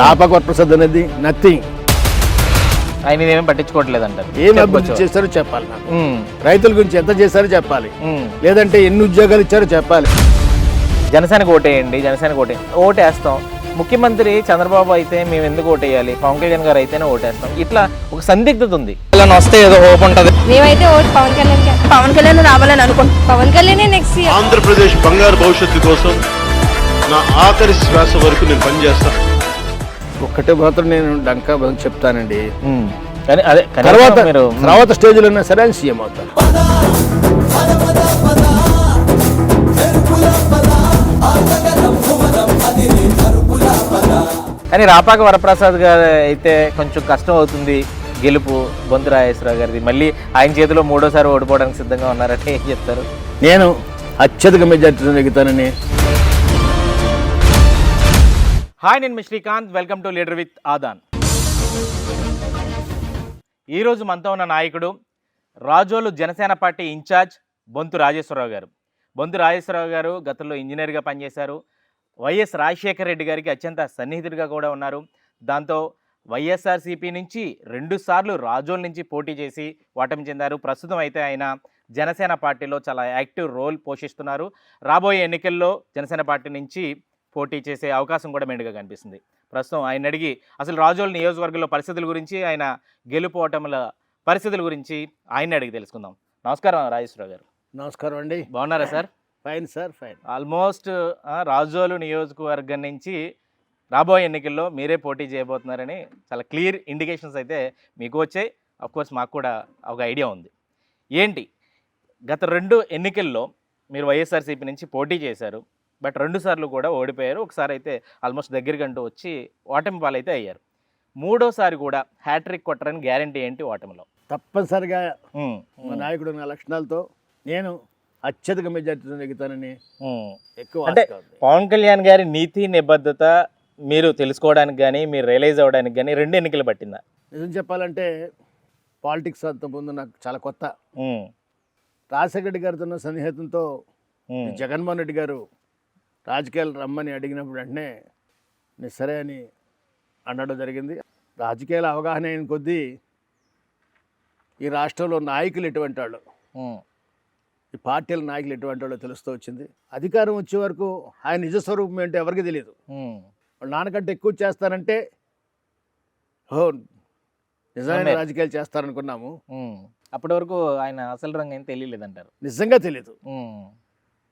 రాపాక వరప్రసాద్ అనేది నథింగ్ ఆయన ఇదేమీ పట్టించుకోవట్లేదు అంటారు ఏం అభివృద్ధి చేశారో చెప్పాలి నాకు. రైతుల గురించి ఎంత చేశారో చెప్పాలి. లేదంటే ఎన్ని ఉద్యోగాలు ఇచ్చారో చెప్పాలి. జనసేనకు ఓటేయండి జనసేనకు ఓటే ఓటేస్తాం. ముఖ్యమంత్రి చంద్రబాబు అయితే మేము ఎందుకు ఓటేయాలి? పవన్ కళ్యాణ్ గారు అయితేనే ఓటేస్తాం. ఇట్లా ఒక సందిగ్ధత ఉంది. ఇలా వస్తే ఏదో హోప్ ఉంటుంది. మేమైతే ఓటు పవన్ కళ్యాణ్ పవన్ కళ్యాణ్ రావాలని అనుకుంటున్నాం పవన్ కళ్యాణ్ నెక్స్ట్ ఇయర్ ఆంధ్రప్రదేశ్ బంగారు భవిష్యత్తు కోసం నా ఆఖరి శ్వాస వరకు నేను పనిచేస్తాను ఒక్కటే మాత్రం నేను డంకా బదులు చెప్తానండి. కానీ అదే తర్వాత మీరు తర్వాత స్టేజ్లో ఉన్నా సరే ఆయన సీఎం అవుతారు. కానీ రాపాక వరప్రసాద్ గారు అయితే కొంచెం కష్టం అవుతుంది గెలుపు బొంతు రాజేశ్వరరావు గారిది. మళ్ళీ ఆయన చేతిలో మూడోసారి ఓడిపోవడానికి సిద్ధంగా ఉన్నారంటే ఏం చెప్తారు? నేను అత్యధిక మెజార్టీతో నెగ్గుతానని హాయ్ నేను మీ Srikanth. Welcome to leader with Adaan. ఈరోజు మనతో ఉన్న నాయకుడు Razole Janasena party in charge Bonthu Rajeswararao garu. Bonthu Rajeswararao గారు గతంలో ఇంజనీర్గా పనిచేశారు. వైఎస్ రాజశేఖర రెడ్డి గారికి అత్యంత సన్నిహితుడిగా కూడా ఉన్నారు. దాంతో వైఎస్ఆర్సీపీ నుంచి రెండుసార్లు రాజోల్ నుంచి పోటీ చేసి ఓటమి చెందారు. ప్రస్తుతం అయితే ఆయన జనసేన పార్టీలో చాలా యాక్టివ్ రోల్ పోషిస్తున్నారు. రాబోయే ఎన్నికల్లో జనసేన పార్టీ నుంచి పోటీ చేసే అవకాశం కూడా మెండుగా కనిపిస్తుంది. ప్రస్తుతం ఆయన అడిగి అసలు రాజోల్ నియోజకవర్గంలో పరిస్థితుల గురించి ఆయన గెలుపు ఓటముల పరిస్థితుల గురించి ఆయన అడిగి తెలుసుకుందాం. నమస్కారం రాజేశ్వరరావు గారు. నమస్కారం అండి. బాగున్నారా sir? Fine sir fine almost Razole నియోజకవర్గం నుంచి రాబోయే ఎన్నికల్లో మీరే పోటీ చేయబోతున్నారని చాలా క్లియర్ ఇండికేషన్స్ అయితే మీకు వచ్చాయి. కోర్స్ మాకు కూడా ఒక ఐడియా ఉంది. ఏంటి? గత రెండు ఎన్నికల్లో మీరు వైఎస్ఆర్సీపీ నుంచి పోటీ చేశారు. బట్ రెండు సార్లు కూడా ఓడిపోయారు. ఒకసారి అయితే ఆల్మోస్ట్ దగ్గరికంటూ వచ్చి ఓటమి పాలైతే అయ్యారు. మూడోసారి కూడా హ్యాట్రిక్ కొట్టరని గ్యారంటీ ఏంటి ఓటమిలో? తప్పనిసరిగా మా నాయకుడు నా లక్షణాలతో నేను అత్యధిక మెజార్టీతో నెగ్గుతానని ఉమ్. ఎక్కువ అంటే. పవన్ కళ్యాణ్ గారి నీతి నిబద్ధత మీరు తెలుసుకోవడానికి కానీ మీరు రియలైజ్ అవ్వడానికి కానీ రెండు ఎన్నికలు పట్టిందా? నిజం చెప్పాలంటే పాలిటిక్స్ అంత ముందు నాకు చాలా కొత్త. రాజశేఖర రెడ్డి గారితో సన్నిహితంతో జగన్మోహన్ రెడ్డి గారు రాజకీయాలు రమ్మని అడిగినప్పుడు వెంటనే నేను సరే అని అనడం జరిగింది. రాజకీయాల అవగాహన అయిన కొద్దీ ఈ రాష్ట్రంలో నాయకులు ఎటువంటి వాళ్ళు? ఈ పార్టీల నాయకులు ఎటువంటి వాళ్ళో తెలుస్తూ వచ్చింది. అధికారం వచ్చే వరకు ఆయన నిజ స్వరూపం ఏంటో ఎవరికి తెలియదు వాళ్ళ నాన్నకంటే ఎక్కువ చేస్తానంటే ఓ నిజమైన. రాజకీయాలు చేస్తారనుకున్నాము. అప్పటి వరకు ఆయన అసలు రంగు ఏం తెలియలేదంటారు. నిజంగా తెలియదు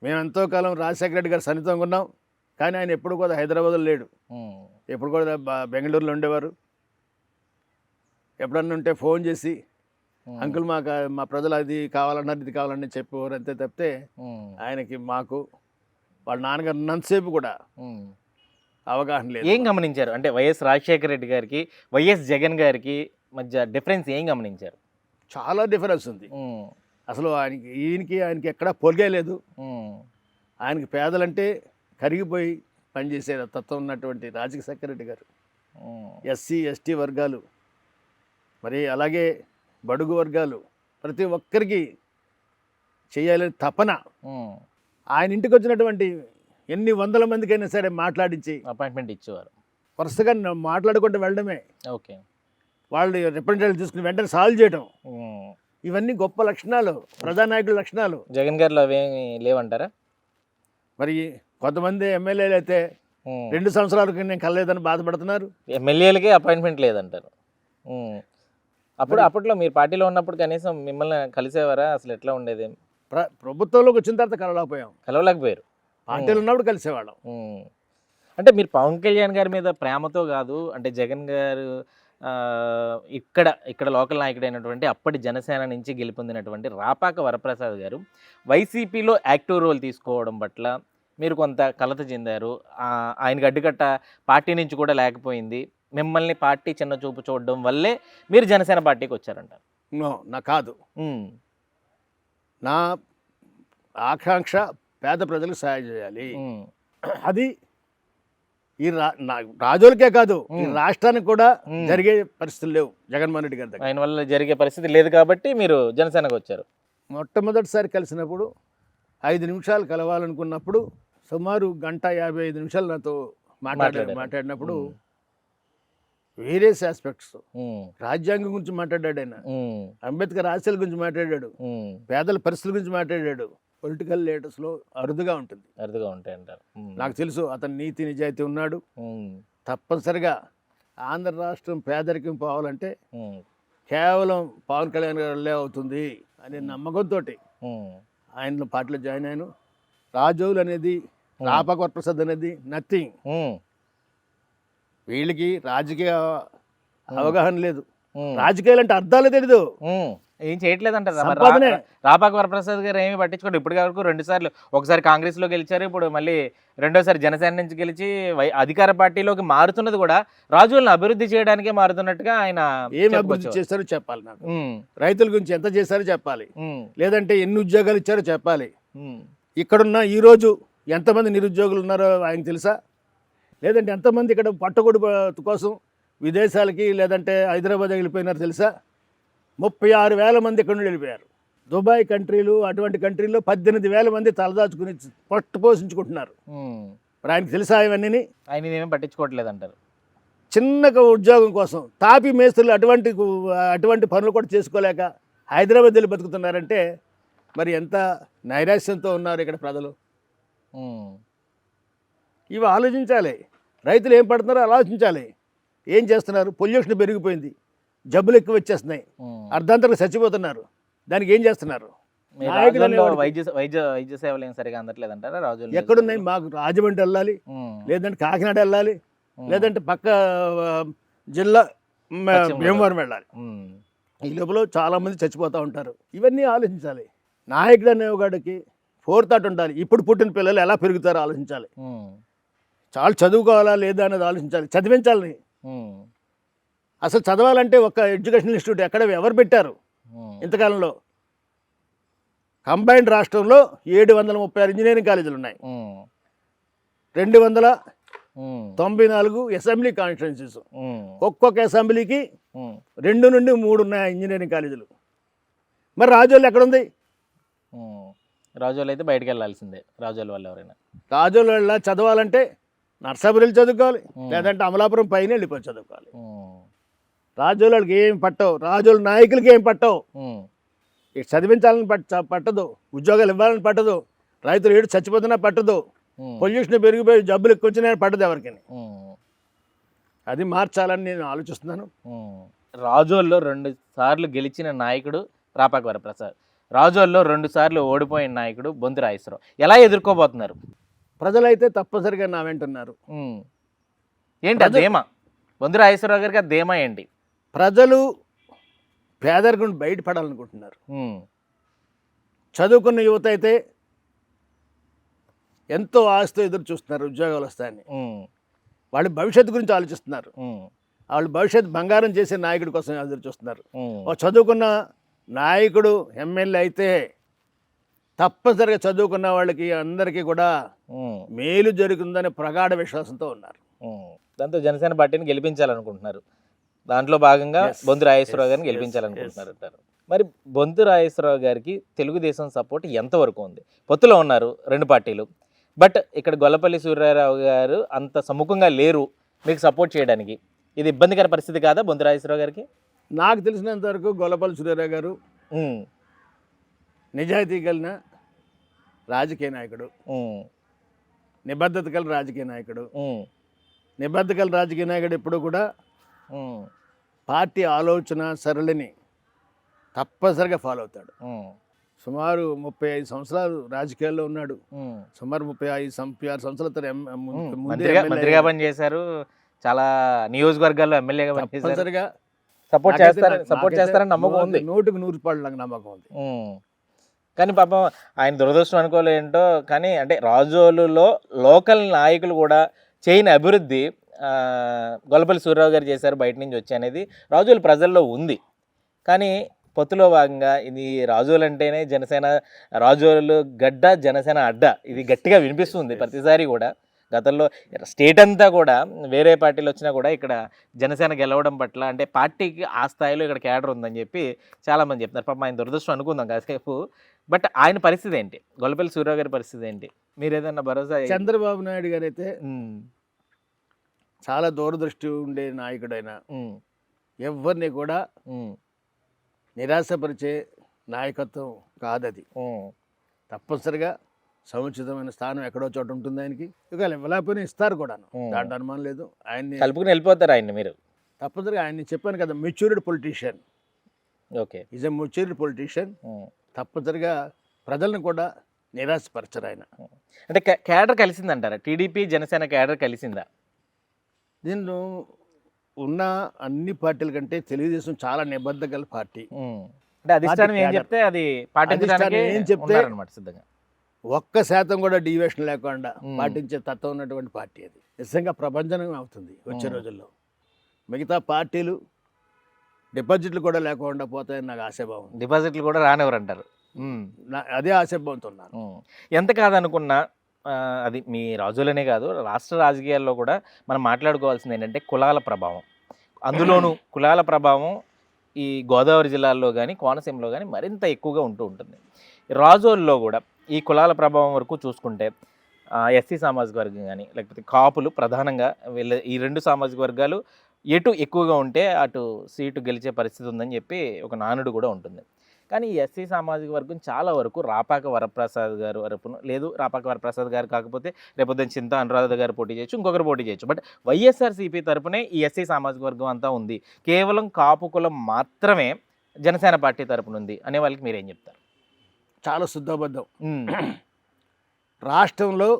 మేము ఎంతో కాలం రాజశేఖర రెడ్డి గారు సన్నిహితంగా ఉన్నాం. కానీ ఆయన ఎప్పుడు కూడా హైదరాబాద్లో లేడు. ఎప్పుడు కూడా బెంగళూరులో ఉండేవారు. ఎప్పుడన్నా ఉంటే ఫోన్ చేసి అంకుల్ మాకు మా ప్రజలు అది కావాలన్నారు ఇది కావాలని చెప్పేవారు. అంతే తప్పితే ఆయనకి మాకు వాళ్ళ నాన్నగారు ఉన్నంతసేపు కూడా. అవగాహన లేదు. ఏం గమనించారు? అంటే వైఎస్ రాజశేఖర రెడ్డి గారికి వైఎస్ జగన్ గారికి మధ్య డిఫరెన్స్ ఏం గమనించారు? చాలా డిఫరెన్స్ ఉంది. అసలు ఆయనకి ఈయనకి ఆయనకి ఎక్కడా పొలిగే లేదు. ఉమ్, ఆయనకి పేదలంటే కరిగిపోయి పనిచేసే తత్వం ఉన్నటువంటి రాజశేఖర రెడ్డి గారు. ఎస్సీ ఎస్టీ వర్గాలు. మరి అలాగే బడుగు వర్గాలు. ప్రతి ఒక్కరికి చేయాలని తపన. ఆయన ఇంటికి వచ్చినటువంటి ఎన్ని వందల మందికైనా సరే మాట్లాడించి అపాయింట్మెంట్ ఇచ్చేవారు. వరుసగా మాట్లాడుకుంటూ వెళ్ళడమే. ఓకే. వాళ్ళు రిప్రజెంటేటివ్ తీసుకుని వెంటనే సాల్వ్ చేయడం. ఇవన్నీ గొప్ప లక్షణాలు ప్రజానాయకుల లక్షణాలు. జగన్ గారిలో అవేమి లేవంటారా? మరి కొంతమంది ఎమ్మెల్యేలు అయితే. రెండు సంవత్సరాలకు నేను కలలేదని బాధపడుతున్నారు. ఎమ్మెల్యేలకే అపాయింట్మెంట్ లేదంటారు. అప్పుడు అప్పట్లో మీరు పార్టీలో ఉన్నప్పుడు కనీసం మిమ్మల్ని కలిసేవారా? అసలు ఎట్లా ఉండేది? ప్ర ప్రభుత్వంలోకి వచ్చిన తర్వాత కలవలేకపోయాం. కలవలేకపోయారు. పార్టీలు ఉన్నప్పుడు కలిసేవాళ్ళం. అంటే మీరు పవన్ కళ్యాణ్ గారి మీద ప్రేమతో కాదు అంటే జగన్ గారు ఇక్కడ ఇక్కడ లోకల్ నాయకుడైనటువంటి అప్పటి జనసేన నుంచి గెలుపొందినటువంటి రాపాక వరప్రసాద్ గారు వైసీపీలో యాక్టివ్ రోల్ తీసుకోవడం పట్ల మీరు కొంత కలత చెందారు. ఆయనకి అడ్డుకట్ట పార్టీ నుంచి కూడా లేకపోయింది. మిమ్మల్ని పార్టీ చిన్న చూపు చూడడం వల్లే మీరు జనసేన పార్టీకి వచ్చారంట. నో కాదు. నా ఆకాంక్ష పేద ప్రజలకు సహాయం చేయాలి. అది ఈ రాజులకే కాదు ఈ. రాష్ట్రానికి కూడా. జరిగే పరిస్థితులు లేవు జగన్మోహన్ రెడ్డి గారి దగ్గర ఆయన వల్ల జరిగే పరిస్థితి లేదు కాబట్టి మీరు జనసేనకు వచ్చారు మొట్టమొదటిసారి కలిసినప్పుడు ఐదు నిమిషాలు కలవాలనుకున్నప్పుడు సుమారు గంట యాభై ఐదు నిమిషాలు నాతో మాట్లాడారు మాట్లాడారు. మాట్లాడినప్పుడు. వేరియస్ ఆస్పెక్ట్స్ రాజ్యాంగం గురించి మాట్లాడాడు ఆయన అంబేద్కర్ ఆశయాల గురించి మాట్లాడాడు. పేదల పరిస్థితుల గురించి మాట్లాడాడు పొలిటికల్ లీడర్స్లో అరుదుగా ఉంటుంది. అరుదుగా ఉంటాయి అంటారు. నాకు తెలుసు అతను నీతి నిజాయితీ ఉన్నాడు. తప్పనిసరిగా ఆంధ్ర రాష్ట్రం పేదరికం పోవాలంటే కేవలం పవన్ కళ్యాణ్ గారిలే అవుతుంది అనే నమ్మకంతో ఆయన పార్టీలో జాయిన్ అయ్యాను. రాజోలు అనేది రాపక ప్రసాద్ అనేది నథింగ్. వీళ్ళకి రాజకీయ అవగాహన లేదు. రాజకీయాలు అంటే అర్థాలే తెలీదు. ఉమ్. ఏం చేయట్లేదు అంటారు సంపాదనే. రాపాక వరప్రసాద్ గారు ఏమీ పట్టించుకోండి ఇప్పటి వరకు రెండు సార్లు ఒకసారి కాంగ్రెస్లో గెలిచారు ఇప్పుడు మళ్ళీ రెండోసారి జనసేన నుంచి గెలిచి అధికార పార్టీలోకి మారుతున్నది కూడా రాజులను అభివృద్ధి చేయడానికే మారుతున్నట్టుగా ఆయన ఏం అభివృద్ధి. చేస్తారో చెప్పాలి నాకు. రైతుల గురించి ఎంత చేశారో చెప్పాలి. లేదంటే ఎన్ని ఉద్యోగాలు ఇచ్చారో చెప్పాలి. ఇక్కడున్న ఈరోజు ఎంతమంది నిరుద్యోగులు ఉన్నారో ఆయనకు తెలుసా? లేదంటే ఎంతమంది ఇక్కడ పట్టగొడు కోసం విదేశాలకి లేదంటే హైదరాబాద్ వెళ్ళిపోయినారు తెలుసా? ముప్పై ఆరు వేల మంది ఇక్కడ నుండి వెళ్ళిపోయారు. దుబాయ్ కంట్రీలు అటువంటి కంట్రీల్లో పద్దెనిమిది వేల మంది తలదాచుకుని పట్టు పోషించుకుంటున్నారు. మరి ఆయనకు తెలుసా ఇవన్నీ ఆయన ఇదేమీ పట్టించుకోవట్లేదు అంటారు చిన్న ఉద్యోగం కోసం తాపి మేస్త్రులు అటువంటి అటువంటి పనులు కూడా చేసుకోలేక హైదరాబాద్ వెళ్ళి బతుకుతున్నారంటే మరి ఎంత నైరాశ్యంతో ఉన్నారు ఇక్కడ ప్రజలు? ఇవి ఆలోచించాలి. రైతులు ఏం పడుతున్నారో ఆలోచించాలి. ఏం చేస్తున్నారు? పొల్యూషన్ పెరిగిపోయింది. జబ్బులు ఎక్కువ వచ్చేస్తున్నాయి. అర్ధాంతరంగా చచ్చిపోతున్నారు. దానికి ఏం చేస్తున్నారు? వైద్య వైద్య వైద్య సేవలు ఏం సరిగా అందట్లేదు అంటారా రాజులు ఎక్కడున్నాయి మాకు రాజమండ్రి వెళ్ళాలి. లేదంటే కాకినాడ వెళ్ళాలి. లేదంటే పక్క జిల్లా భీమవరం వెళ్ళాలి. ఈ లోపల చాలామంది చచ్చిపోతూ ఉంటారు. ఇవన్నీ ఆలోచించాలి. నాయకుడు అనేవాడికి ఫోర్ థాట్ ఉండాలి. ఇప్పుడు పుట్టిన పిల్లలు ఎలా పెరుగుతారో ఆలోచించాలి. చాలా చదువుకోవాలా లేదా అనేది ఆలోచించాలి. చదివించాలి అసలు చదవాలంటే ఒక ఎడ్యుకేషన్ ఇన్స్టిట్యూట్ ఎక్కడ ఎవరు పెట్టారు ఇంతకాలంలో? కంబైన్డ్ రాష్ట్రంలో ఏడు వందల ముప్పై ఆరు ఇంజనీరింగ్ కాలేజీలు ఉన్నాయి. రెండు వందల తొంభై నాలుగు అసెంబ్లీ కాన్స్టిట్యున్సీస్. ఒక్కొక్క అసెంబ్లీకి రెండు నుండి మూడు ఉన్నాయి ఇంజనీరింగ్ కాలేజీలు. మరి రాజోళ్ళు ఎక్కడుంది? రాజులు అయితే బయటకు వెళ్ళాల్సిందే రాజుల వాళ్ళు ఎవరైనా. రాజోళ్ళు వెళ్ళ చదవాలంటే నర్సాపురం చదువుకోవాలి. లేదంటే అమలాపురం పైన వెళ్ళిపోయి చదువుకోవాలి. రాజోళ్ళకి వాళ్ళకి ఏం పట్టవు రాజోళ్ళ నాయకులకి ఏం పట్టవు. చదివించాలని పట్ట పట్టదు ఉద్యోగాలు ఇవ్వాలని పట్టదు రైతులు ఏడు చచ్చిపోతున్నా పట్టదు పొల్యూషన్ పెరిగిపోయి జబ్బులు ఎక్కువ వచ్చినా పట్టదు ఎవరికి అది మార్చాలని నేను ఆలోచిస్తున్నాను. రాజోల్లో రెండు సార్లు గెలిచిన నాయకుడు రాపాక వరప్రసాద్. రాజోల్లో రెండు సార్లు ఓడిపోయిన నాయకుడు బొంతు రాజేశ్వరరావు. ఎలా ఎదుర్కోబోతున్నారు? ప్రజలైతే తప్పనిసరిగా నా వెంటున్నారు. ఏంటి ధీమా? బొంతు రాజేశ్వరరావు గారికి ఆ ధీమా ఏంటి? ప్రజలు పేదరికం బయటపడాలనుకుంటున్నారు. చదువుకున్న యువత అయితే ఎంతో ఆశతో ఎదురు చూస్తున్నారు ఉద్యోగాలు వస్తాయని. వాళ్ళు భవిష్యత్తు గురించి ఆలోచిస్తున్నారు. వాళ్ళు భవిష్యత్తు బంగారం చేసే నాయకుడి కోసం ఎదురు చూస్తున్నారు. చదువుకున్న నాయకుడు ఎమ్మెల్యే అయితే తప్పనిసరిగా చదువుకున్న వాళ్ళకి అందరికీ కూడా మేలు జరుగుతుందనే ప్రగాఢ విశ్వాసంతో ఉన్నారు. దాంతో జనసేన పార్టీని గెలిపించాలనుకుంటున్నారు. దాంట్లో భాగంగా బొంతు రాజేశ్వరరావు గారిని గెలిపించాలనుకుంటున్నారు అంటారు. మరి బొంతు రాజేశ్వరరావు గారికి తెలుగుదేశం సపోర్ట్ ఎంతవరకు ఉంది? పొత్తులో ఉన్నారు రెండు పార్టీలు. బట్ ఇక్కడ గొల్లపల్లి సూర్యారావు గారు అంత సముఖంగా లేరు మీకు సపోర్ట్ చేయడానికి. ఇది ఇబ్బందికర పరిస్థితి కాదా బొంతు రాజేశ్వరరావు గారికి? నాకు తెలిసినంత వరకు గొల్లపల్లి సూర్యారావు గారు ఉమ్, నిజాయితీ కలిగిన రాజకీయ నాయకుడు. ఉమ్, నిబద్ధత కలిగిన రాజకీయ నాయకుడు. ఉమ్, నిబద్ధత కలిగిన రాజకీయ నాయకుడు ఎప్పుడు కూడా ఉమ్, పార్టీ ఆలోచన సరళిని తప్పనిసరిగా ఫాలో అవుతాడు. సుమారు ముప్పై ఐదు సంవత్సరాలు రాజకీయాల్లో ఉన్నాడు. సుమారు ముప్పై ఐదు ఆరు సంవత్సరాల మంత్రిగా పనిచేశారు చాలా నియోజకవర్గాల్లో ఎమ్మెల్యేగా తప్పనిసరిగా సపోర్ట్ నాకు- సపోర్ట్ చేస్తారని నమ్మకం నూటికి- ఉంది. నూటికి నూరు రూపాయలు నాకు నమ్మకం ఉంది. కానీ పాపం ఆయన దురదృష్టం అనుకోలేంటో కానీ అంటే రాజోలులో లోకల్ నాయకులు కూడా చేయని అభివృద్ధి గొల్లపల్లి సూర్యరావు గారు చేశారు బయట నుంచి వచ్చి అనేది రాజోలు ప్రజల్లో ఉంది. కానీ పొత్తులో భాగంగా ఇది రాజోలు అంటేనే జనసేన రాజోలు గడ్డ జనసేన అడ్డ. ఇది గట్టిగా వినిపిస్తుంది ప్రతిసారి కూడా. గతంలో స్టేట్ అంతా కూడా వేరే పార్టీలు వచ్చినా కూడా ఇక్కడ జనసేన గెలవడం పట్ల అంటే పార్టీకి ఆ స్థాయిలో ఇక్కడ క్యాడర్ ఉందని చెప్పి చాలామంది చెప్తున్నారు. పాపం ఆయన దురదృష్టం అనుకుందాం కాసేపు. బట్ ఆయన పరిస్థితి ఏంటి? గొల్లపల్లి సూర్యరావు గారి పరిస్థితి ఏంటి? మీరు ఏదన్నా భరోసా చంద్రబాబు నాయుడు గారు అయితే చాలా దూరదృష్టి ఉండే నాయకుడైన ఎవరిని కూడా నిరాశపరిచే నాయకత్వం కాదది. తప్పనిసరిగా సముచితమైన స్థానం ఎక్కడో చోట ఉంటుంది ఆయనకి. ఒకవేళ ఇవ్వలేకపోయినా ఇస్తారు కూడా. దాంట్లో అనుమానం లేదు. ఆయన్ని కలుపుకుని వెళ్ళిపోతారు ఆయన్ని మీరు. తప్పనిసరిగా ఆయన్ని చెప్పాను కదా matured politician. Okay. Is a matured politician. తప్పనిసరిగా ప్రజలను కూడా నిరాశపరచరు ఆయన. అంటే కే- కేడర్ కలిసిందంటారా? టీడీపీ జనసేన కేడర్ కలిసిందా? దీనిలో ఉన్న అన్ని పార్టీల కంటే తెలుగుదేశం చాలా నిబద్ధ గల పార్టీ. అంటే అధిష్టానం ఏం. చెప్తే అది పాటించడానికి ఏం చెప్తే- ఉన్నారన్నమాట సిద్ధంగా ఒక్క శాతం కూడా డీవియేషన్ లేకుండా. పాటించే తత్వం ఉన్నటువంటి పార్టీ అది నిజంగా ప్రపంచనం అవుతుంది వచ్చే. రోజుల్లో మిగతా పార్టీలు డిపాజిట్లు కూడా లేకుండా పోతాయని నాకు ఆశాభావం. డిపాజిట్లు కూడా రానివ్వరు అంటారు ఉమ్. నా- అదే ఆశాభావంతో ఉన్నాను. ఎంత కాదనుకున్నా అది మీ రాజులనే కాదు రాష్ట్ర రాజకీయాల్లో కూడా మనం మాట్లాడుకోవాల్సింది ఏంటంటే కులాల ప్రభావం. అందులోనూ కులాల ప్రభావం ఈ గోదావరి జిల్లాల్లో కానీ కోనసీమలో కానీ మరింత ఎక్కువగా ఉంటూ ఉంటుంది. రాజోల్లో కూడా ఈ కులాల ప్రభావం వరకు చూసుకుంటే ఎస్సీ సామాజిక వర్గం కానీ లేకపోతే కాపులు ప్రధానంగా వీళ్ళ ఈ రెండు సామాజిక వర్గాలు ఎటు ఎక్కువగా ఉంటే అటు సీటు గెలిచే పరిస్థితి ఉందని చెప్పి ఒక నానుడు కూడా ఉంటుంది. కానీ ఈ ఎస్సీ సామాజిక వర్గం చాలా వరకు రాపాక వరప్రసాద్ గారు వరపును లేదు రాపాక వరప్రసాద్ గారు కాకపోతే రేపొద్దున చింత అనురాధ గారు పోటీ చేయొచ్చు ఇంకొకరు పోటీ చేయొచ్చు. బట్ వైఎస్ఆర్సీపీ తరపునే ఈ ఎస్సీ సామాజిక వర్గం అంతా ఉంది. కేవలం కాపు కులం మాత్రమే జనసేన పార్టీ తరపున ఉంది అనే వాళ్ళకి మీరేం చెప్తారు? చాలా శుద్ధబద్ధం. రాష్ట్రంలో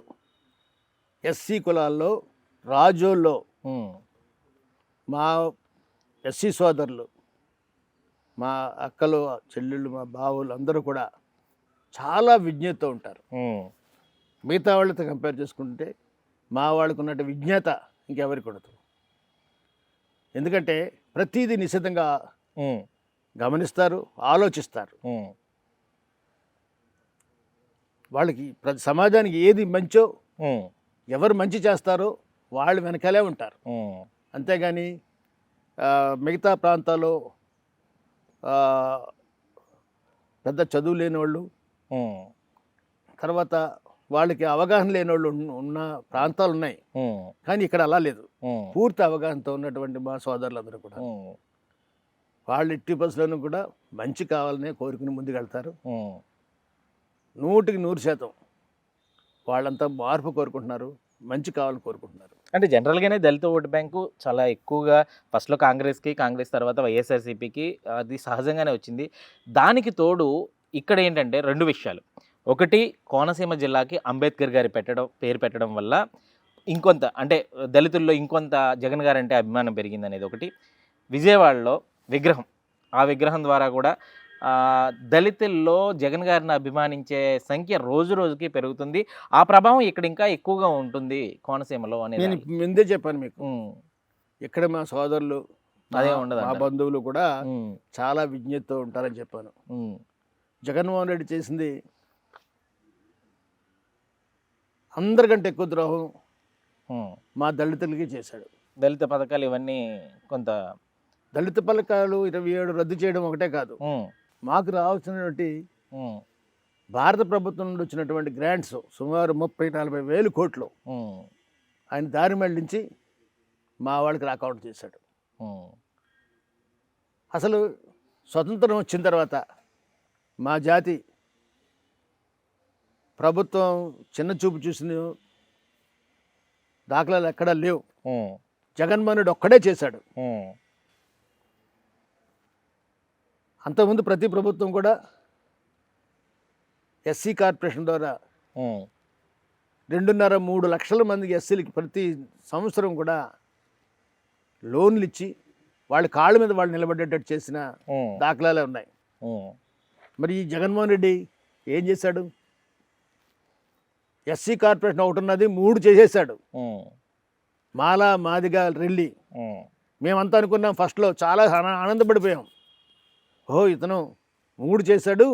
ఎస్సీ కులాల్లో రాజోల్లో మా ఎస్సీ సోదరులు మా అక్కలు చెల్లెళ్ళు మా బావులు అందరూ కూడా చాలా విజ్ఞతతో ఉంటారు. మిగతా వాళ్ళతో కంపేర్ చేసుకుంటే మా వాళ్ళకు ఉన్నట్టు విజ్ఞత ఇంకెవరికి ఉండదు. ఎందుకంటే ప్రతిదీ నిశ్చితంగా గమనిస్తారు ఆలోచిస్తారు. వాళ్ళకి ప్రతి సమాజానికి ఏది మంచో ఎవరు మంచి చేస్తారో వాళ్ళు వెనకాలే ఉంటారు. అంతేగాని మిగతా ప్రాంతాల్లో పెద్ద చదువు లేని వాళ్ళు తర్వాత వాళ్ళకి అవగాహన లేని వాళ్ళు ఉన్న- ప్రాంతాలు ఉన్నాయి కానీ ఇక్కడ అలా లేదు. పూర్తి అవగాహనతో ఉన్నటువంటి మా సోదరులందరూ కూడా వాళ్ళు ఎట్టి బస్సులను కూడా మంచి కావాలనే కోరుకుని ముందుకెళ్తారు. నూటికి నూరు శాతం వాళ్ళంతా మార్పు కోరుకుంటున్నారు మంచి కావాలని కోరుకుంటున్నారు. అంటే జనరల్గానే దళిత ఓటు బ్యాంకు చాలా ఎక్కువగా ఫస్ట్లో కాంగ్రెస్కి కాంగ్రెస్ తర్వాత వైఎస్ఆర్సీపీకి అది సహజంగానే వచ్చింది. దానికి తోడు ఇక్కడ ఏంటంటే రెండు విషయాలు. ఒకటి కోనసీమ జిల్లాకి అంబేద్కర్ గారి పెట్టడం పేరు పెట్టడం వల్ల ఇంకొంత అంటే దళితుల్లో ఇంకొంత జగన్ గారంటే అభిమానం పెరిగింది అనేది ఒకటి. విజయవాడలో విగ్రహం ఆ విగ్రహం ద్వారా కూడా దళితుల్లో జగన్ గారిని అభిమానించే సంఖ్య రోజు రోజుకి పెరుగుతుంది. ఆ ప్రభావం ఇక్కడ ఇంకా ఎక్కువగా ఉంటుంది కోనసీమలో అనేది నేను ముందే చెప్పాను మీకు. ఇక్కడ మా సోదరులు అదే ఉండదు మా. బంధువులు కూడా చాలా విజ్ఞతతో ఉంటారని చెప్పాను. జగన్మోహన్ రెడ్డి చేసింది అందరికంటే ఎక్కువ ద్రోహం. మా దళితులకి చేశాడు. దళిత పథకాలు ఇవన్నీ కొంత దళిత పథకాలు ఇరవై ఏడు రద్దు చేయడం ఒకటే కాదు. మాకు రావాల్సినటువంటి భారత ప్రభుత్వం నుండి వచ్చినటువంటి గ్రాంట్స్ సుమారు ముప్పై నలభై వేలు కోట్లు ఆయన దారి మళ్ళించి మా వాళ్ళకి అకౌంట్ చేశాడు. అసలు స్వతంత్రం వచ్చిన తర్వాత మా జాతి ప్రభుత్వం చిన్న చూపు చూసిన దాఖలాలు ఎక్కడా లేవు. ఉమ్, జగన్మోహన్ రెడ్డి ఒక్కడే చేశాడు. అంతకుముందు ప్రతి ప్రభుత్వం కూడా ఎస్సీ కార్పొరేషన్ ద్వారా రెండున్నర మూడు లక్షల మందికి ఎస్సీలకి ప్రతి సంవత్సరం కూడా లోన్లు ఇచ్చి వాళ్ళ కాళ్ళ మీద వాళ్ళు నిలబడేటట్టు చేసిన దాఖలాలే ఉన్నాయి. మరి ఈ జగన్మోహన్ రెడ్డి ఏం చేశాడు? ఎస్సీ కార్పొరేషన్ ఒకటి ఉన్నది మూడు చేసేసాడు మాలా మాదిగా రెల్లి మేమంతా అనుకున్నాం ఫస్ట్లో చాలా ఆన- ఆనందపడిపోయాం. ఓ ఇతను మూడు చేశాడు.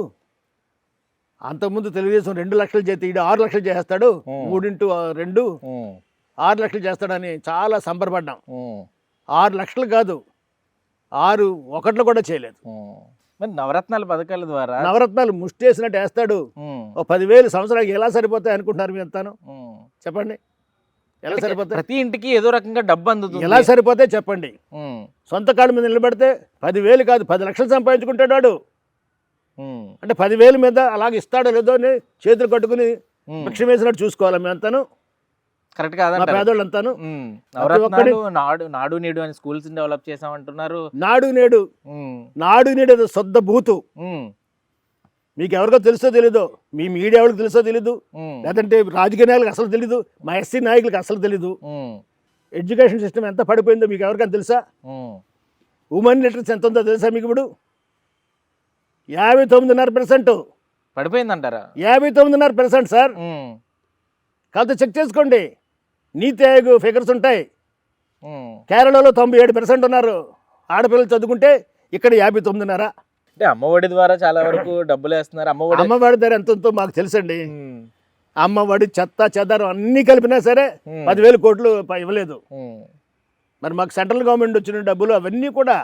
అంతకుముందు తెలుగుదేశం రెండు లక్షలు చేస్తే ఈడు ఆరు లక్షలు చేస్తాడు. మూడింటూ రెండు ఆరు లక్షలు చేస్తాడని చాలా సంబరపడ్డాం. ఆరు లక్షలు కాదు ఆరు ఒకట్లు కూడా చేయలేదు. మరి నవరత్నాల పథకాల ద్వారా నవరత్నాలు ముష్టేసినట్టు వేస్తాడు. ఉమ్, ఓ పదివేలు సంవత్సరానికి ఎలా సరిపోతాయి అనుకుంటున్నారు మీ అంతాను. చెప్పండి. ఎలా సరిపోతాయి? ప్రతి ఇంటికి ఏదో రకంగా డబ్బు అందుతుంది. ఎలా సరిపోతే చెప్పండి. సొంత కాళ్ళ మీద నిలబడితే పదివేలు కాదు పది లక్షలు సంపాదించుకుంటాడు వాడు. అంటే పదివేలు మీద అలాగ ఇస్తాడో లేదో అని చేతులు కట్టుకుని. భిక్ష వేసినట్టు చూసుకోవాలి మేమంతాను. కరెక్ట్ కాదంటారు. పేదోళ్ళంతాను నాడు నాడు నేడు అని స్కూల్స్ డెవలప్ చేసామంటున్నారు. నాడు నేడు. నాడు నేడు సొద్ద బూతు. మీకు ఎవరికో తెలుసో తెలీదు. మీ మీడియా వాళ్ళకి తెలుసో తెలీదు. లేదంటే రాజకీయ నాయకులకు అసలు తెలీదు. మా ఎస్సీ నాయకులకు అసలు తెలీదు. ఎడ్యుకేషన్ సిస్టమ్ ఎంత పడిపోయిందో మీకు ఎవరికైనా తెలుసా? ఉమ్, ఉమెన్ లిటరసీ ఎంత ఉందో తెలుసా మీకు ఇప్పుడు? యాభై తొమ్మిదిన్నర పర్సెంట్ పడిపోయిందంటారా? యాభై తొమ్మిదిన్నర పర్సెంట్ సార్. కాకపోతే చెక్ చేసుకోండి. నీతి ఆయోగ్ ఫిగర్స్ ఉంటాయి. కేరళలో తొంభై ఏడు పర్సెంట్ ఉన్నారు. ఆడపిల్లలు చదువుకుంటే ఇక్కడ యాభై తొమ్మిదిన్నర. అంటే అమ్మఒడి ద్వారా చాలా వరకు డబ్బులు వేస్తున్నారు. అమ్మఒడి అమ్మవాడి ధర ఎంత ఉందో మాకు తెలుసండి. ఉమ్, అమ్మవాడి చెత్త చెదారం అన్నీ కలిపినా సరే. పదివేలు కోట్లు ఇవ్వలేదు. మరి మాకు సెంట్రల్ గవర్నమెంట్ వచ్చిన డబ్బులు అవన్నీ కూడా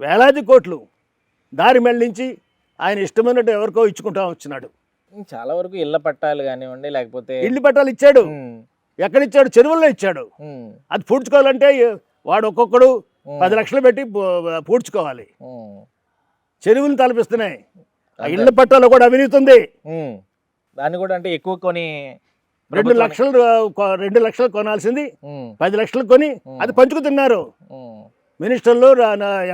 వేలాది కోట్లు దారి మళ్ళించి ఆయన ఇష్టమైనట్టు ఎవరికో ఇచ్చుకుంటా వచ్చినాడు. చాలా వరకు ఇళ్ళ పట్టాలు కానివ్వండి లేకపోతే ఇల్లు పట్టాలు ఇచ్చాడు. ఉమ్, ఎక్కడిచ్చాడు? చెరువుల్లో ఇచ్చాడు. అది పూడ్చుకోవాలంటే వాడు ఒక్కొక్కడు పది లక్షలు పెట్టి పూడ్చుకోవాలి. చెరువులు తలపిస్తున్నాయి. ఆ. ఇళ్ళ పట్టాలో కూడా అవినీతి ఉంది. దాన్ని కూడా అంటే ఎక్కువ కొని రెండు లక్షలు రెండు లక్షలు కొనాల్సింది. పది లక్షలు కొని. అది పంచుకు తిన్నారు ఉమ్. మినిస్టర్లు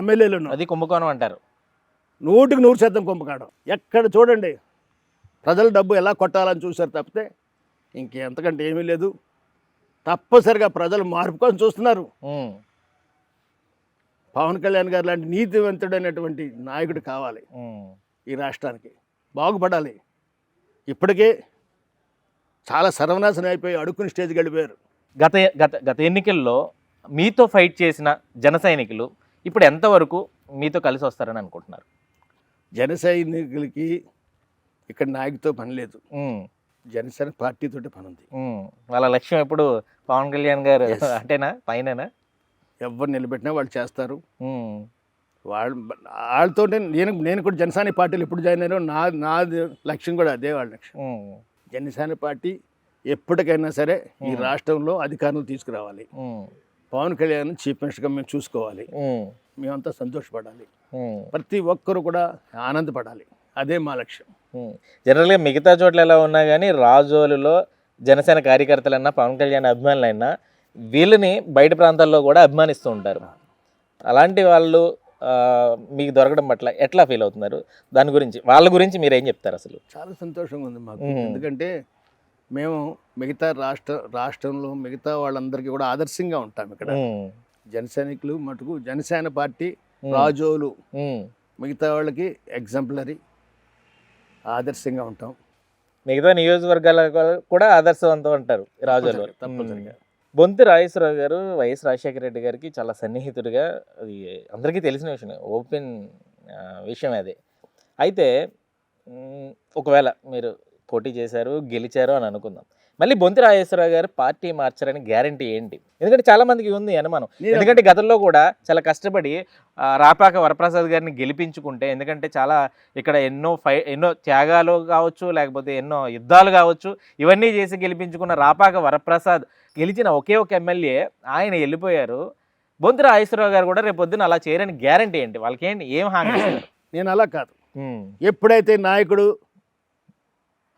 ఎమ్మెల్యేలు అది కుంభకోణం అంటారు. నూటికి నూరు శాతం కుంభకాడం ఎక్కడ చూడండి. ప్రజల డబ్బు ఎలా కొట్టాలని చూశారు తప్పితే ఇంకెంతకంటే ఏమీ లేదు. తప్పనిసరిగా ప్రజలు మార్పు కోసం చూస్తున్నారు పవన్ కళ్యాణ్ గారు లాంటి నీతివంతుడైనటువంటి నాయకుడు కావాలి ఈ రాష్ట్రానికి. బాగుపడాలి. ఇప్పటికే చాలా సర్వనాశనం అయిపోయి అడుక్కుని స్టేజ్కి వెళ్ళిపోయారు. గత గత గత ఎన్నికల్లో మీతో ఫైట్ చేసిన జన సైనికులు ఇప్పుడు ఎంతవరకు మీతో కలిసి వస్తారని అనుకుంటున్నారు? జన సైనికులకి ఇక్కడ నాయకుతో పని లేదు. జనసేన పార్టీతోటి పని ఉంది. వాళ్ళ లక్ష్యం ఎప్పుడు పవన్ కళ్యాణ్ గారు. అంటేనా? పైననా? ఎవరు నిలబెట్టినా వాళ్ళు చేస్తారు. వాళ్ళు వాళ్ళతో నేను నేను కూడా జనసేన పార్టీలు ఎప్పుడు జాయిన్ అయ్యానో నా నా లక్ష్యం కూడా అదే వాళ్ళ లక్ష్యం. జనసేన పార్టీ ఎప్పటికైనా సరే ఈ. రాష్ట్రంలో అధికారులు తీసుకురావాలి. పవన్ కళ్యాణ్ చీఫ్ మినిస్టర్గా మేము చూసుకోవాలి. మేమంతా సంతోషపడాలి. ప్రతి ఒక్కరు కూడా ఆనందపడాలి. అదే మా లక్ష్యం. జనరల్గా మిగతా చోట్ల ఎలా ఉన్నా కానీ రాజోలులో జనసేన కార్యకర్తలన్నా పవన్ కళ్యాణ్ అభిమానులైనా వీళ్ళని బయట ప్రాంతాల్లో కూడా అభిమానిస్తూ ఉంటారు. అలాంటి వాళ్ళు మీకు దొరకడం పట్ల ఎట్లా ఫీల్ అవుతున్నారు? దాని గురించి వాళ్ళ గురించి మీరు ఏం చెప్తారు అసలు? చాలా సంతోషంగా ఉంది మాకు. ఎందుకంటే మేము మిగతా రాష్ట్ర రాష్ట్రంలో మిగతా వాళ్ళందరికీ కూడా ఆదర్శంగా ఉంటాం ఇక్కడ. జనసైనికులు మటుకు జనసేన పార్టీ రాజోలు. మిగతా వాళ్ళకి ఎగ్జాంపులరీ ఆదర్శంగా ఉంటాం. మిగతా నియోజకవర్గాల కూడా ఆదర్శవంతం అంటారు రాజోలు. తప్పనిసరిగా. బొంతి రాజేశ్వరరావు గారు వైఎస్ రాజశేఖర రెడ్డి గారికి చాలా సన్నిహితుడిగా అది అందరికీ తెలిసిన విషయం ఓపెన్ విషయం అది. అయితే ఒకవేళ మీరు పోటీ చేశారు గెలిచారు అని అనుకుందాం. మళ్ళీ బొంతి రాజేశ్వరరావు గారు పార్టీ మార్చారని గ్యారంటీ ఏంటి? ఎందుకంటే చాలా మందికి ఉంది అనుమానం. ఎందుకంటే గతంలో కూడా చాలా కష్టపడి రాపాక వరప్రసాద్ గారిని గెలిపించుకుంటే ఎందుకంటే చాలా ఇక్కడ ఎన్నో ఫై ఎన్నో త్యాగాలు కావచ్చు లేకపోతే ఎన్నో యుద్ధాలు కావచ్చు ఇవన్నీ చేసి గెలిపించుకున్న రాపాక వరప్రసాద్ గెలిచిన ఒకే ఒక ఎమ్మెల్యే ఆయన వెళ్ళిపోయారు. బొంతి రాజేశ్వరరావు గారు కూడా రేపు పొద్దున అలా చేయరని గ్యారంటీ ఏంటి? వాళ్ళకి ఏంటి? ఏం హామీ? నేను అలా కాదు. ఎప్పుడైతే నాయకుడు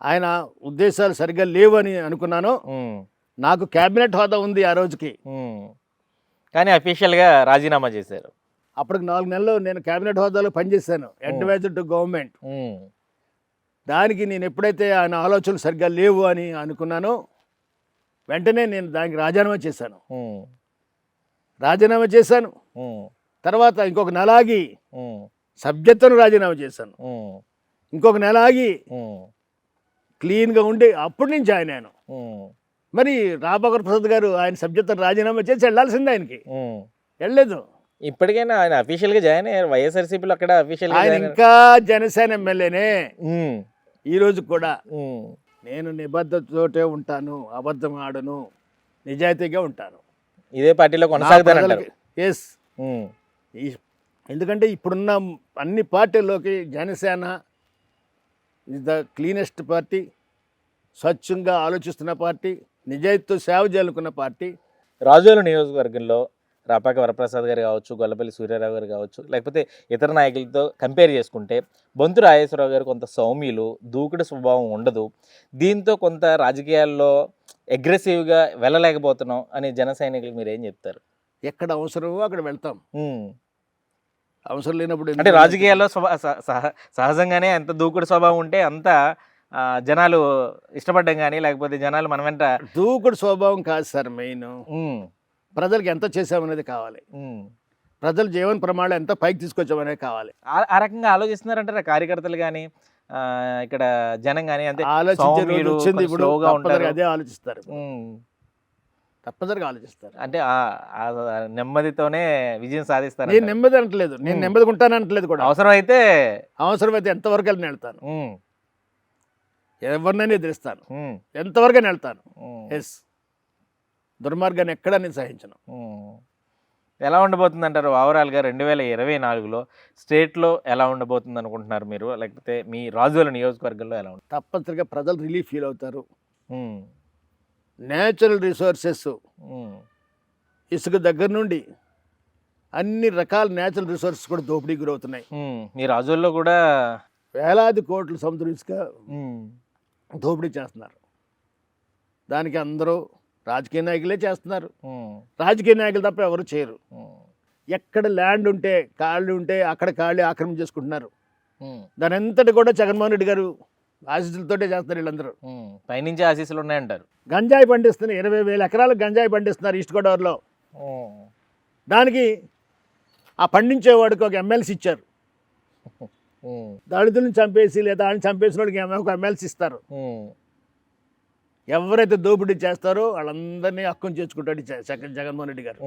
ఆయన ఉద్దేశాలు సరిగ్గా లేవు అని అనుకున్నానో నాకు క్యాబినెట్ హోదా ఉంది ఆ రోజుకి. కానీ అఫీషియల్గా రాజీనామా చేశారు. అప్పటికి నాలుగు నెలలు నేను క్యాబినెట్ హోదాలో పనిచేశాను అడ్వైజర్ టు గవర్నమెంట్ దానికి నేను ఎప్పుడైతే ఆయన ఆలోచనలు సరిగ్గా లేవు అని అనుకున్నానో వెంటనే నేను దానికి రాజీనామా చేశాను. రాజీనామా చేశాను. తర్వాత ఇంకొక నెల ఆగి సభ్యత్వం రాజీనామా చేశాను. ఇంకొక నెల ఆగి క్లీన్గా ఉండి అప్పుడు నేను జాయిన్ అయ్యాను మరి రాబాకర్ ప్రసాద్ గారు ఆయన సభ్యత్వం రాజీనామా చేసి వెళ్ళాల్సిందే ఆయనకి. వెళ్ళలేదు. ఇప్పటికైనా ఆయన అఫీషియల్గా జాయిన్ అయ్యారు. వైఎస్ఆర్సీపీలో అక్కడ అఫీషియల్గా ఆయన. ఇంకా జనసేన ఎమ్మెల్యేనే. ఈ రోజు కూడా. నేను నిబద్ధతతోటే ఉంటాను అబద్ధం ఆడను నిజాయితీగా ఉంటాను. ఇదే పార్టీలో కొనసాగుతారంటారు. ఎస్ ఈ ఎందుకంటే ఇప్పుడున్న అన్ని పార్టీల్లోకి Janasena is the cleanest party స్వచ్ఛంగా ఆలోచిస్తున్న పార్టీ నిజాయితీతో సేవ చేయాలనుకున్న పార్టీ. రాజోలు నియోజకవర్గంలో రాపాక వరప్రసాద్ గారు కావచ్చు గొల్లపల్లి సూర్యారావు గారు కావచ్చు లేకపోతే ఇతర నాయకులతో కంపేర్ చేసుకుంటే బొంతు రాజేశ్వరరావు గారు కొంత సౌమ్యులు దూకుడు స్వభావం ఉండదు. దీంతో కొంత రాజకీయాల్లో అగ్రెసివ్గా వెళ్ళలేకపోతున్నాం అని జన సైనికులకు మీరు ఏం చెప్తారు? ఎక్కడ అవసరమో అక్కడ వెళ్తాం. అవసరం లేనప్పుడు అంటే రాజకీయాల్లో సహజంగానే ఎంత దూకుడు స్వభావం ఉంటే అంత జనాలు ఇష్టపడ్డం కానీ లేకపోతే జనాలు మన వెంట దూకుడు స్వభావం కాదు సార్ మెయిన్. ప్రజలకు ఎంత చేసామనేది కావాలి. ప్రజల జీవన ప్రమాణాలు ఎంత పైకి తీసుకొచ్చామనేది కావాలి. ఆ- రకంగా ఆలోచిస్తున్నారంటారా? కార్యకర్తలు కానీ ఇక్కడ జనం కానీ అంతే ఆలోచించే రోజు సౌమ్యులు, వచ్చింది కొంచెం ఇప్పుడు. అదే ఆలోచిస్తారు. తప్పనిసరిగా ఆలోచిస్తారు. అంటే నెమ్మదితోనే విజయం సాధిస్తారు నేను నెమ్మది అనట్లేదు నేను ఉమ్. నెమ్మదిగా ఉంటాను అనట్లేదు కూడా. అవసరం అయితే అవసరమైతే ఎంతవరకు వెళ్ళి వెళ్తాను ఎవరినైనా ఎదిరిస్తాను. ఎంతవరకు వెళ్తాను ఎస్ దుర్మార్గాన్ని ఎక్కడా నేను సహించను. ఎలా ఉండబోతుంది అంటారు ఓవరాల్గా రెండు వేల ఇరవై నాలుగులో స్టేట్లో ఎలా ఉండబోతుంది అనుకుంటున్నారు మీరు? లేకపోతే మీ రాజుల నియోజకవర్గంలో ఎలా ఉంటుంది తప్పనిసరిగా ప్రజలు రిలీఫ్ ఫీల్ అవుతారు. నేచురల్ రిసోర్సెస్ ఇసుక దగ్గర నుండి అన్ని రకాల నేచురల్ రిసోర్సెస్ కూడా దోపిడీ గురవుతున్నాయి. మీ రాజుల్లో కూడా వేలాది కోట్ల సముద్ర ఇసుక దోపిడీ చేస్తున్నారు. దానికి అందరూ రాజకీయ నాయకులే చేస్తున్నారు. రాజకీయ నాయకులు తప్ప ఎవరు చేయరు. ఎక్కడ ల్యాండ్ ఉంటే కాళ్ళు ఉంటే అక్కడ కాళ్ళు ఆక్రమణ చేసుకుంటున్నారు. దాని అంతటి కూడా జగన్మోహన్ రెడ్డి గారు ఆశీస్సులతోటే చేస్తారు వీళ్ళందరూ. పైనుంచి ఆశీస్సులు ఉన్నాయంటారు. గంజాయి పండిస్తున్నారు ఇరవై వేల ఎకరాలు గంజాయి పండిస్తున్నారు ఈస్ట్ గోదావరిలో. దానికి ఆ పండించేవాడికి ఒక ఎమ్మెల్సీ ఇచ్చారు. దళితులను చంపేసి లేదా ఆయన చంపేసిన వాడికి ఒక ఎమ్మెల్సీ ఇస్తారు. ఎవరైతే దోపిడీ చేస్తారో వాళ్ళందరినీ ఈ జగ- జగన్ జగన్మోహన్ రెడ్డి గారు.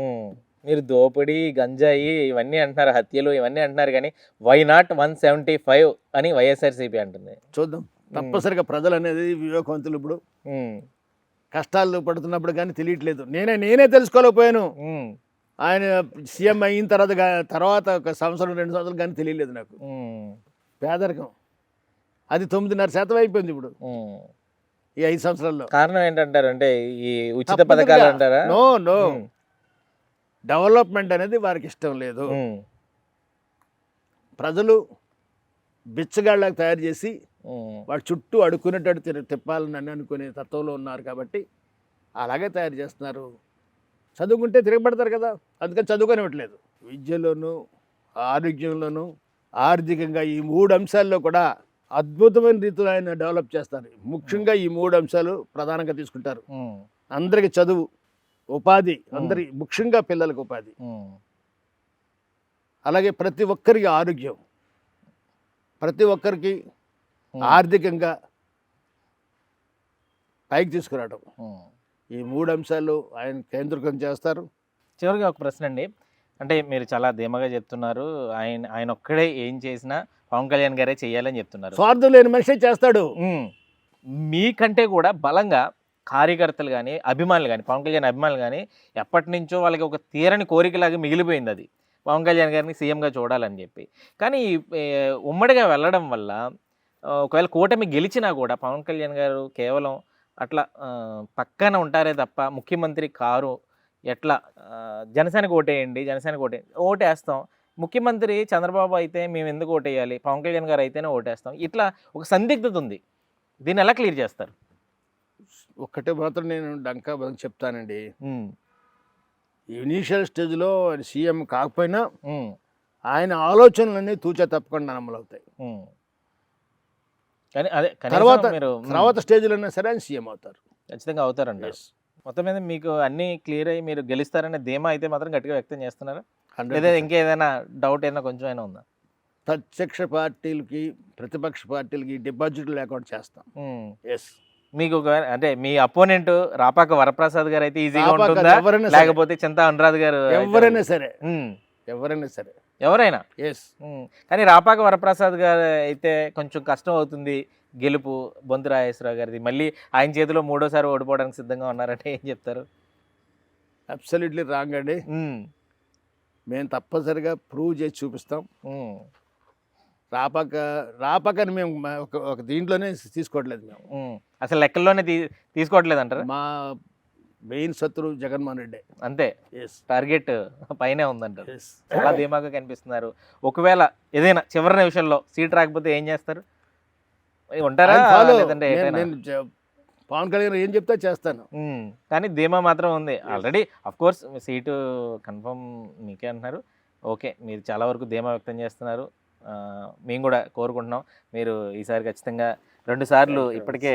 మీరు దోపిడీ గంజాయి ఇవన్నీ అంటున్నారు హత్యలు ఇవన్నీ అంటున్నారు కానీ why not one seventy five అని వైఎస్ఆర్సీపీ అంటుంది. చూద్దాం. తప్పనిసరిగా ప్రజలు అనేది వివేకవంతులు ఇప్పుడు. కష్టాలు పడుతున్నప్పుడు కానీ తెలియట్లేదు. నేనే నేనే తెలుసుకోలేకపోయాను. ఆయన సీఎం అయిన తర్వాత తర్వాత ఒక సంవత్సరం రెండు సంవత్సరాలు కానీ తెలియలేదు నాకు. పేదరికం. అది తొమ్మిదిన్నర శాతం అయిపోయింది ఇప్పుడు. ఈ ఐదు సంవత్సరాల్లో. కారణం ఏంటంటారు? అంటే ఈ ఉచిత. పథకాలు అంటారా? No no. డెవలప్మెంట్ అనేది వారికి ఇష్టం లేదు. ప్రజలు బిచ్చగాళ్ళకి తయారు చేసి వాడు చుట్టూ అడుక్కునేటట్టు తిప్పాలని అని అనుకునే తత్వంలో ఉన్నారు కాబట్టి అలాగే తయారు చేస్తున్నారు. చదువుకుంటే తిరగబడతారు కదా. అందుకని చదువుకొనివ్వట్లేదు. విద్యలోను ఆరోగ్యంలోను ఆర్థికంగా ఈ మూడు అంశాల్లో కూడా అద్భుతమైన రీతిలో ఆయన డెవలప్ చేస్తారు. ముఖ్యంగా ఈ మూడు అంశాలు ప్రధానంగా తీసుకుంటారు. అందరికి చదువు ఉపాధి అందరి ముఖ్యంగా పిల్లలకు ఉపాధి. అలాగే ప్రతి ఒక్కరికి ఆరోగ్యం. ప్రతి ఒక్కరికి ఆర్థికంగా పైకి తీసుకురావడం. ఈ మూడు అంశాలు ఆయన కేంద్రీకృతం చేస్తారు. చివరిగా ఒక ప్రశ్న అండి. అంటే మీరు చాలా ధీమాగా చెప్తున్నారు. ఆయన ఆయన ఒక్కడే ఏం చేసినా పవన్ కళ్యాణ్ గారే చేయాలని చెప్తున్నారు. స్వార్థం లేని మనిషే చేస్తాడు. మీకంటే కూడా బలంగా కార్యకర్తలు కానీ అభిమానులు కానీ పవన్ కళ్యాణ్ అభిమానులు కానీ ఎప్పటి నుంచో వాళ్ళకి ఒక తీరని కోరికలాగా మిగిలిపోయింది అది. పవన్ కళ్యాణ్ గారిని సీఎంగా చూడాలని చెప్పి. కానీ ఉమ్మడిగా వెళ్ళడం వల్ల ఒకవేళ కూటమి గెలిచినా కూడా పవన్ కళ్యాణ్ గారు కేవలం అట్లా పక్కన ఉంటారే తప్ప ముఖ్యమంత్రి కారు ఎట్లా జనసేనకు ఓటేయండి జనసేనకు ఓటే ఓటేస్తాం. ముఖ్యమంత్రి చంద్రబాబు అయితే మేము ఎందుకు ఓటేయాలి? పవన్ కళ్యాణ్ గారు అయితేనే ఓటేస్తాం. ఇట్లా ఒక సందిగ్ధత ఉంది. దీన్ని ఎలా క్లియర్ చేస్తారు? ఒక్కటే మాత్రం నేను డంకా బలం చెప్తానండి. ఇనీషియల్ స్టేజ్లో సీఎం కాకపోయినా ఆయన ఆలోచనలన్నీ తూచా తప్పకుండా అమలవుతాయి. కానీ అదే తర్వాత- మీరు తర్వాత స్టేజ్లో సరే ఆయన సీఎం అవుతారు. ఖచ్చితంగా Yes. మొత్తం మీద మీకు అన్ని క్లియర్ అయ్యి మీరు గెలుస్తారనే ధీమా అయితే మాత్రం గట్టిగా వ్యక్తం చేస్తున్నారా? 100%. లేదా ఇంకేదైనా డౌట్ ఏదైనా కొంచెం అయినా ఉందా? ప్రత్యక్ష పార్టీలకి ప్రతిపక్ష పార్టీలకి డిపాజిట్లు లేకుండా చేస్తాం. ఎస్ మీకు ఒక అంటే మీ అపోనెంట్ రాపాక వరప్రసాద్ గారు అయితే ఈజీగా ఉంటుందా? లేకపోతే చింత అనురాధ్ గారు ఎవరైనా సరే. ఎవరైనా సరే. ఎవరైనా? ఎస్ కానీ రాపాక వరప్రసాద్ గారు అయితే కొంచెం కష్టం అవుతుంది గెలుపు బొంతు రాజేశ్వరరావు గారిది. మళ్ళీ ఆయన చేతిలో మూడోసారి ఓడిపోవడానికి సిద్ధంగా ఉన్నారంటే ఏం చెప్తారు? అబ్సల్యూట్లీ రాంగ్ అండి. మేము తప్పనిసరిగా ప్రూవ్ చేసి చూపిస్తాం. రాపక రాపకని మేము ఒక ఒక దీంట్లోనే తీసుకోవట్లేదు మేము. అసలు లెక్కల్లోనే తీ తీసుకోవట్లేదు అంటారా? మా మెయిన్ శత్రువు జగన్మోహన్ రెడ్డి. అంతే. టార్గెట్ పైనే ఉందంటారు. చాలా ధీమాగా కనిపిస్తున్నారు. ఒకవేళ ఏదైనా చివరి నిమిషంలో సీట్ రాకపోతే ఏం చేస్తారు? ఉంటారా? నేను పవన్ కళ్యాణ్ ఏం చెప్తా చేస్తాను. కానీ ధీమా మాత్రం ఉంది. Already of course seat confirm మీకే అంటున్నారు. ఓకే మీరు చాలా వరకు ధీమా వ్యక్తం చేస్తున్నారు. మేము కూడా కోరుకుంటున్నాం. మీరు ఈసారి ఖచ్చితంగా రెండు సార్లు. ఇప్పటికే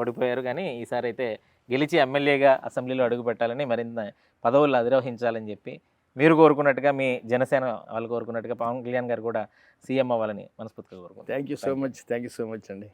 ఓడిపోయారు. కానీ ఈసారి అయితే గెలిచి ఎమ్మెల్యేగా అసెంబ్లీలో అడుగు పెట్టాలని మరింత పదవులు అధిరోహించాలని చెప్పి మీరు కోరుకున్నట్టుగా మీ జనసేన వాళ్ళు కోరుకున్నట్టుగా పవన్ కళ్యాణ్ గారు కూడా సీఎం అవ్వాలని మనస్ఫూర్తిగా కోరుకుంటున్నాను thank you so. Much thank you so much అండి.